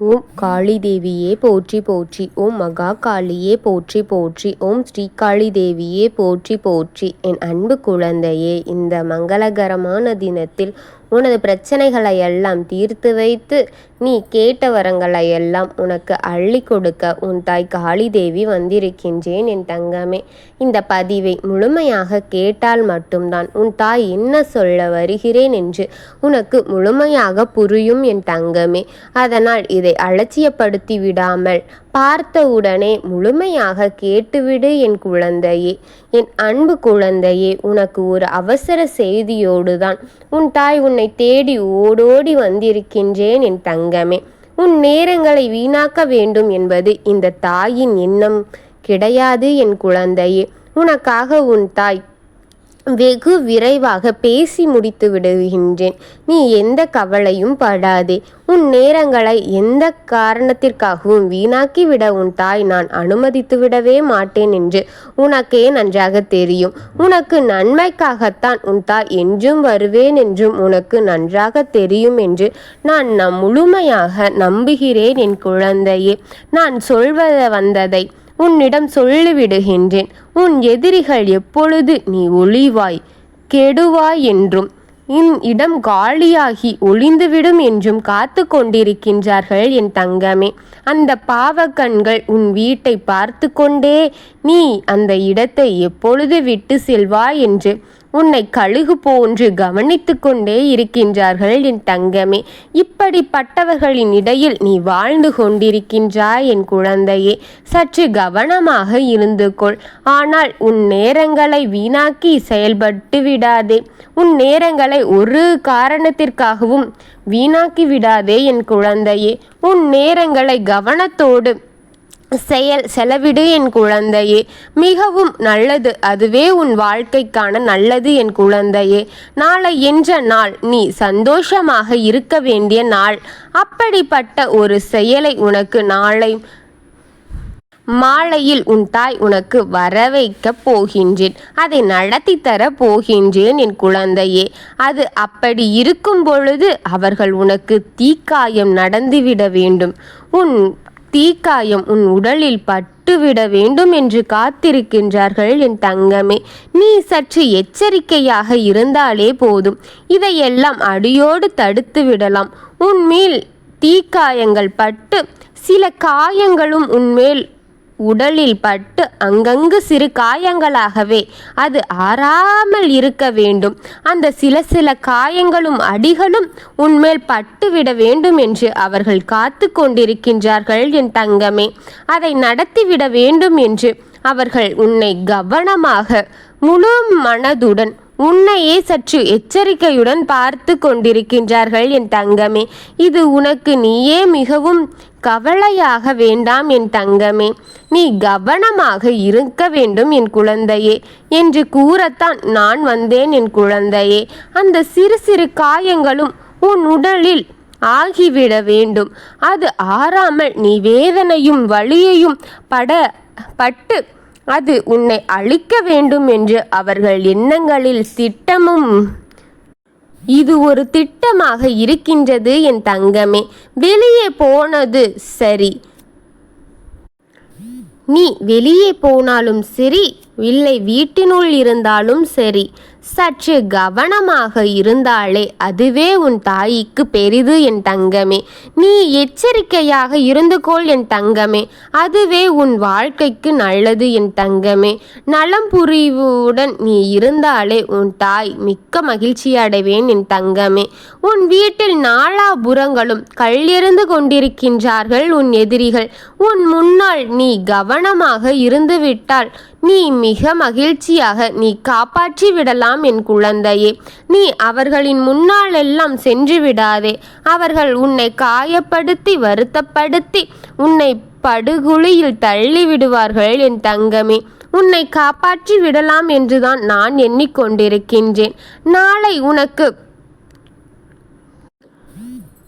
ஓம் காளி தேவியே போற்றி போற்றி ஓம் மகா காளியே போற்றி போற்றி ஓம் ஸ்ரீ காளி தேவியே போற்றி போற்றி. என் அன்பு குழந்தையே இந்த மங்களகரமான தினத்தில் உனது பிரச்சனைகளை எல்லாம் தீர்த்து வைத்து நீ கேட்ட வரங்களை எல்லாம் உனக்கு அள்ளி கொடுக்க உன் தாய் காளி தேவி வந்திருக்கின்றேன் என் தங்கமே. இந்த பதிவை முழுமையாக கேட்டால் மட்டும்தான் உன் தாய் என்ன சொல்ல வருகிறேன் என்று உனக்கு முழுமையாக புரியும் என் தங்கமே. அதனால் இதை அலட்சியப்படுத்தி விடாமல் பார்த்தவுடனே முழுமையாக கேட்டுவிடு என் குழந்தையே என் அன்பு குழந்தையே உனக்கு ஒரு அவசர செய்தியோடு தான் உன் தாய் உன்னை தேடி ஓடோடி வந்திருக்கின்றேன் என் தங்கமே. உன் நேரங்களை வீணாக்க வேண்டும் என்பது இந்த தாயின் எண்ணம். கிடையாது என் குழந்தையே. உனக்காக உன் தாய் வெகு விரைவாக பேசி முடித்து விடுகின்றேன். நீ எந்த கவலையும் படாதே. உன் நேரங்களை எந்த காரணத்திற்காகவும் வீணாக்கிவிட உன் தாய் நான் அனுமதித்து விடவே மாட்டேன் என்று உனக்கே நன்றாக தெரியும். உனக்கு நன்மைக்காகத்தான் உன் தாய் என்றும் வருவேன் என்றும் உனக்கு நன்றாக தெரியும் என்று நான் நம் முழுமையாக நம்புகிறேன் என் குழந்தையே. நான் சொல்வத வந்ததை உன்னிடம் சொல்லிவிடுகின்றேன். உன் எதிரிகள் எப்பொழுது நீ ஒளிவாய் கெடுவாய் என்றும் இன் இடம் காலியாகி ஒளிந்துவிடும் என்றும் காத்து கொண்டிருக்கின்றார்கள் என் தங்கமே. அந்த பாவக்கண்கள் உன் வீட்டை பார்த்து கொண்டே நீ அந்த இடத்தை எப்பொழுது விட்டு செல்வாய் என்று உன்னை கழுகு போன்று கவனித்து கொண்டே இருக்கின்றார்கள் என் தங்கமே. இப்படிப்பட்டவர்களின் இடையில் நீ வாழ்ந்து கொண்டிருக்கின்றாய் என் குழந்தையே. சற்று கவனமாக இருந்து கொள். ஆனால் உன் நேரங்களை வீணாக்கி செயல்பட்டு விடாதே. உன் நேரங்களை ஒரு காரணத்திற்காகவும் வீணாக்கி விடாதே என் குழந்தையே. உன் நேரங்களை கவனத்தோடு செயல் செலவிடு என் குழந்தையே. மிகவும் நல்லது. அதுவே உன் வாழ்க்கைக்கான நல்லது என் குழந்தையே. நாளை என்ற நாள் நீ சந்தோஷமாக இருக்க வேண்டிய நாள். அப்படிப்பட்ட ஒரு செயலை உனக்கு நாளை மாலையில் உன் தாய் உனக்கு வரவைக்க போகின்றேன். அதை நடத்தி தர போகின்றேன் என் குழந்தையே. அது அப்படி இருக்கும் பொழுது அவர்கள் உனக்கு தீக்காயம் நடந்துவிட வேண்டும். உன் தீக்காயம் உன் உடலில் பட்டுவிட வேண்டும் என்று காத்திருக்கின்றார்கள் என் தங்கமே. நீ சற்று எச்சரிக்கையாக இருந்தாலே போதும். இதையெல்லாம் அடியோடு தடுத்து விடலாம். உன்மேல் தீக்காயங்கள் பட்டு சில காயங்களும் உன்மேல் உடலில் பட்டு அங்கங்கு சிறு காயங்களாகவே அது ஆறாமல் இருக்க வேண்டும். அந்த சில சில காயங்களும் அடிகளும் உன்மேல் பட்டுவிட வேண்டும் என்று அவர்கள் காத்து கொண்டிருக்கின்றார்கள் என் தங்கமே. அதை நடத்திவிட வேண்டும் என்று அவர்கள் உன்னை கவனமாக முழு மனதுடன் உன்னையே சற்று எச்சரிக்கையுடன் பார்த்து கொண்டிருக்கின்றார்கள் என் தங்கமே. இது உனக்கு நீயே மிகவும் கவலையாக வேண்டாம் என் தங்கமே. நீ கவனமாக இருக்க வேண்டும் என் குழந்தையே என்று கூறத்தான் நான் வந்தேன் என் குழந்தையே. அந்த சிறு சிறு காயங்களும் உன் உடலில் ஆகிவிட வேண்டும். அது ஆறாமல் நீ வேதனையும் வழியையும் பட பட்டு அது உன்னை அழிக்க வேண்டும் என்று அவர்கள் எண்ணங்களில் திட்டமும் இது ஒரு திட்டமாக இருக்கின்றது என் தங்கமே. வெளியே போனது சரி. நீ வெளியே போனாலும் சரி இல்லை வீட்டினுள் இருந்தாலும் சரி. சற்று கவனமாக இருந்தாலே அதுவே உன் தாய்க்கு பெரிது என் தங்கமே. நீ எச்சரிக்கையாக இருந்துகொள் என் தங்கமே. அதுவே உன் வாழ்க்கைக்கு நல்லது என் தங்கமே. நலம் புரிவுடன் நீ இருந்தாலே உன் தாய் மிக்க மகிழ்ச்சி அடைவேன் என் தங்கமே. உன் வீட்டில் நாலாபுறங்களும் கல்லிருந்து கொண்டிருக்கின்றார்கள் உன் எதிரிகள். உன் முன்னால் நீ கவனமாக இருந்துவிட்டால் நீ மிக மகிழ்ச்சியாக நீ காப்பாற்றி விடலாம் என் குழந்தையே. நீ அவர்களின் முன்னாலெல்லாம் சென்று விடாதே அவர்கள் உன்னை காயப்படுத்தி வருத்தப்படுத்தி உன்னை படுகுழியில் தள்ளி விடுவார்கள் என் தங்கமே. உன்னை காப்பாற்றி விடலாம் என்றுதான் நான் எண்ணிக்கொண்டிருக்கின்றேன். நாளை உனக்கு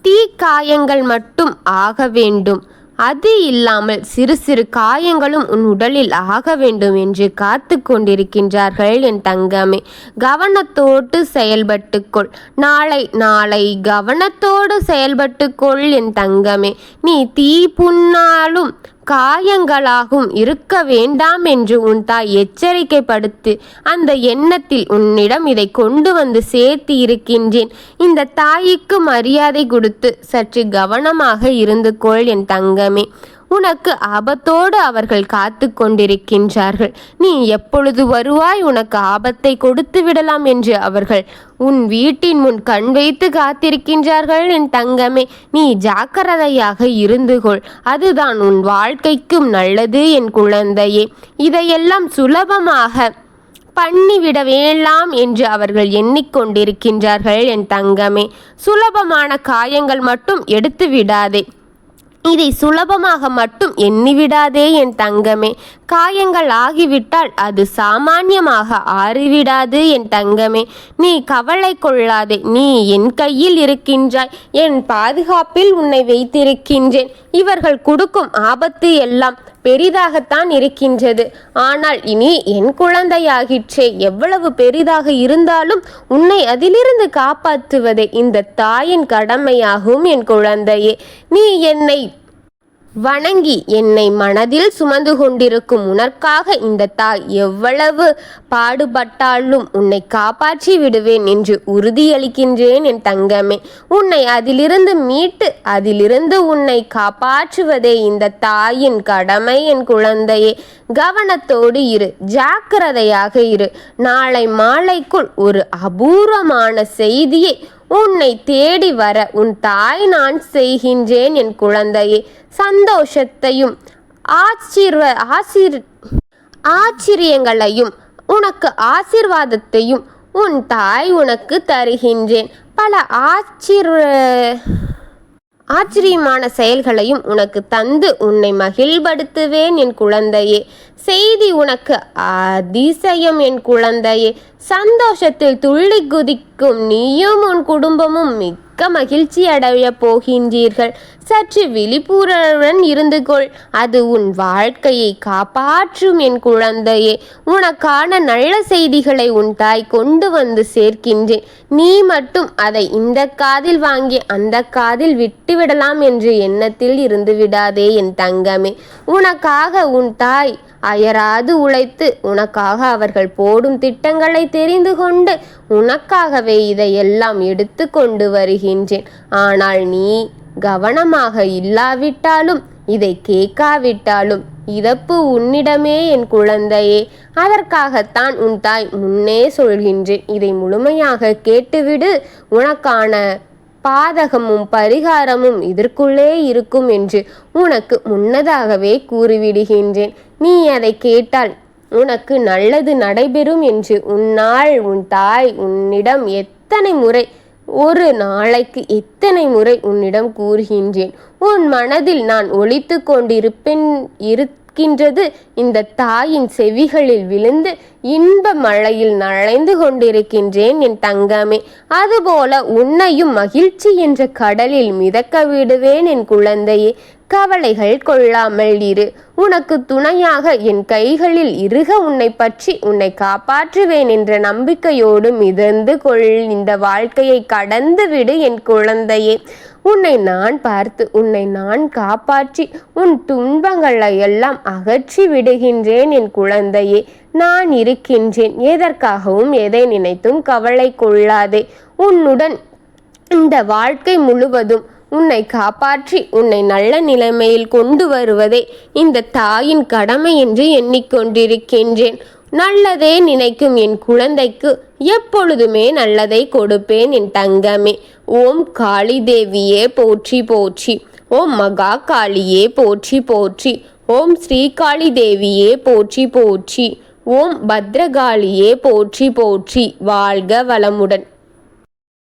தீக்காயங்கள் மட்டும் ஆக வேண்டும். அது இல்லாமல் சிறு சிறு காயங்களும் உன் உடலில் ஆக வேண்டும் என்று காத்து கொண்டிருக்கின்றார்கள் என் தங்கமே. கவனத்தோடு செயல்பட்டுக்கொள். நாளை நாளை கவனத்தோடு செயல்பட்டுக்கொள் என் தங்கமே. நீ தீ புண்ணாலும் காயங்களாகும். இருக்க வேண்டாம் என்று உன் தாய் எச்சரிக்கைப்படுத்து. அந்த எண்ணத்தில் உன்னிடம் இதை கொண்டு வந்து சேர்த்து இருக்கின்றேன். இந்த தாய்க்கு மரியாதை கொடுத்து சற்று கவனமாக இருந்து கொள் என் தங்கமே. உனக்கு ஆபத்தோடு அவர்கள் காத்து கொண்டிருக்கின்றார்கள். நீ எப்பொழுது வருவாய்? உனக்கு ஆபத்தை கொடுத்து விடலாம் என்று அவர்கள் உன் வீட்டின் முன் கண் வைத்து காத்திருக்கின்றார்கள். என் தங்கமே நீ ஜாக்கிரதையாக இருந்துகொள் அதுதான் உன் வாழ்க்கைக்கும் நல்லது என் குழந்தையே. இதையெல்லாம் சுலபமாக பண்ணிவிட வேண்டாம் என்று அவர்கள் எண்ணிக்கொண்டிருக்கின்றார்கள் என் தங்கமே. சுலபமான காயங்கள் மட்டும் எடுத்து விடாதே இதை சுலபமாக மட்டும் எண்ணிவிடாதே என் தங்கமே. காயங்கள் ஆகிவிட்டால் அது சாமானியமாக ஆறிவிடாது என் தங்கமே. நீ கவலை கொள்ளாதே நீ என் கையில் இருக்கின்றாய். என் பாதுகாப்பில் உன்னை வைத்திருக்கின்றேன். இவர்கள் கொடுக்கும் ஆபத்து எல்லாம் பெரிதாகத்தான் இருக்கின்றது. ஆனால் இனி என் குழந்தையாகிற்றே எவ்வளவு பெரிதாக இருந்தாலும் உன்னை அதிலிருந்து காப்பாற்றுவதே இந்த தாயின் கடமையாகும் என் குழந்தையே. நீ என்னை வணங்கி என்னை மனதில் சுமந்து கொண்டிருக்கும் உனக்காக இந்த தாய் எவ்வளவு பாடுபட்டாலும் உன்னை காப்பாற்றி விடுவேன் என்று உறுதியளிக்கின்றேன் என் தங்கமே. உன்னை அதிலிருந்து மீட்டு அதிலிருந்து உன்னை காப்பாற்றுவதே இந்த தாயின் கடமை என் குழந்தையே. கவனத்தோடு இரு ஜாக்கிரதையாக இரு. நாளை மாலைக்குள் ஒரு அபூர்வமான செய்தியை உன்னை தேடி வர உன் தாய் நான் செய்கின்றேன் என் குழந்தையே. சந்தோஷத்தையும் ஆச்சீர்வ ஆசீர் ஆச்சரியங்களையும் உனக்கு ஆசிர்வாதத்தையும் உன் தாய் உனக்கு தருகின்றேன். பல ஆச்சரிய ஆச்சரியமான செயல்களையும் உனக்கு தந்து உன்னை மகிழ்படுத்துவேன் என் குழந்தையே. செய்தி உனக்கு அதிசயம் என் குழந்தையே. சந்தோஷத்தில் துள்ளி குதிக்கும் நீயும் உன் குடும்பமும் மிக்க மகிழ்ச்சி அடைய போகின்றீர்கள். சற்று விழிப்புணர்வுடன் இருந்து கொள். அது உன் வாழ்க்கையை காப்பாற்றும் என் குழந்தையே. உனக்கான நல்ல செய்திகளை உன் தாய் கொண்டு வந்து சேர்க்கின்றேன். நீ மட்டும் அதை இந்த காதில் வாங்கி அந்த காதில் விட்டுவிடலாம் என்று எண்ணத்தில் இருந்து விடாதே என் தங்கமே. உனக்காக உன் தாய் அயராது உழைத்து உனக்காக அவர்கள் போடும் திட்டங்களை தெரிந்து கொண்டு உனக்காகவே இதையெல்லாம் எடுத்து கொண்டு வருகின்றேன். ஆனால் நீ கவனமாக இல்லாவிட்டாலும் இதை கேட்காவிட்டாலும் இறப்பு உன்னிடமே என் குழந்தையே. அதற்காகத்தான் உன் தாய் முன்னே சொல்கின்றேன். இதை முழுமையாக கேட்டுவிடு. உனக்கான பாதகமும் பரிகாரமும் இதற்குள்ளே இருக்கும் என்று உனக்கு முன்னதாகவே கூறிவிடுகின்றேன். நீ அதை கேட்டால் உனக்கு நல்லது நடைபெறும் என்று உன்னால் உன் தாய் உன்னிடம் எத்தனை முறை ஒரு நாளைக்கு எத்தனை முறை உன்னிடம் கூறுகின்றேன். உன் மனதில் நான் ஒழித்து கொண்டிருப்பேன் இருக்கின்றது இந்த தாயின் செவிகளில் விழுந்து இன்ப மழையில் நனைந்து கொண்டிருக்கின்றேன் என் தங்கமே. அதுபோல உன்னையும் மகிழ்ச்சி என்ற கடலில் மிதக்க விடுவேன் என் குழந்தையே. கவலைகள் கொள்ளாமல் இரு. உனக்கு துணையாக என் கைகளில் இருக. உன்னை பற்றி உன்னை காப்பாற்றுவேன் என்ற நம்பிக்கையோடு மிதந்து கொள். இந்த வாழ்க்கையை கடந்து விடு என் குழந்தையே. உன்னை நான் பார்த்து உன்னை நான் காப்பாற்றி உன் துன்பங்களை எல்லாம் அகற்றி விடுகின்றேன் என் குழந்தையே. நான் இருக்கின்றேன். எதற்காகவும் எதை நினைத்தும் கவலை கொள்ளாதே. உன்னுடன் இந்த வாழ்க்கை முழுவதும் உன்னை காப்பாற்றி உன்னை நல்ல நிலைமையில் கொண்டு வருவதே இந்த தாயின் கடமை என்று எண்ணிக்கொண்டிருக்கின்றேன். நல்லதே நினைக்கும் என் குழந்தைக்கு எப்பொழுதுமே நல்லதை கொடுப்பேன் என் தங்கமே. ஓம் காளி தேவியே போற்றி போற்றி ஓம் மகா காளியே போற்றி போற்றி ஓம் ஸ்ரீகாளி தேவியே போற்றி போற்றி ஓம் பத்ரகாளியே போற்றி போற்றி வாழ்க வளமுடன்.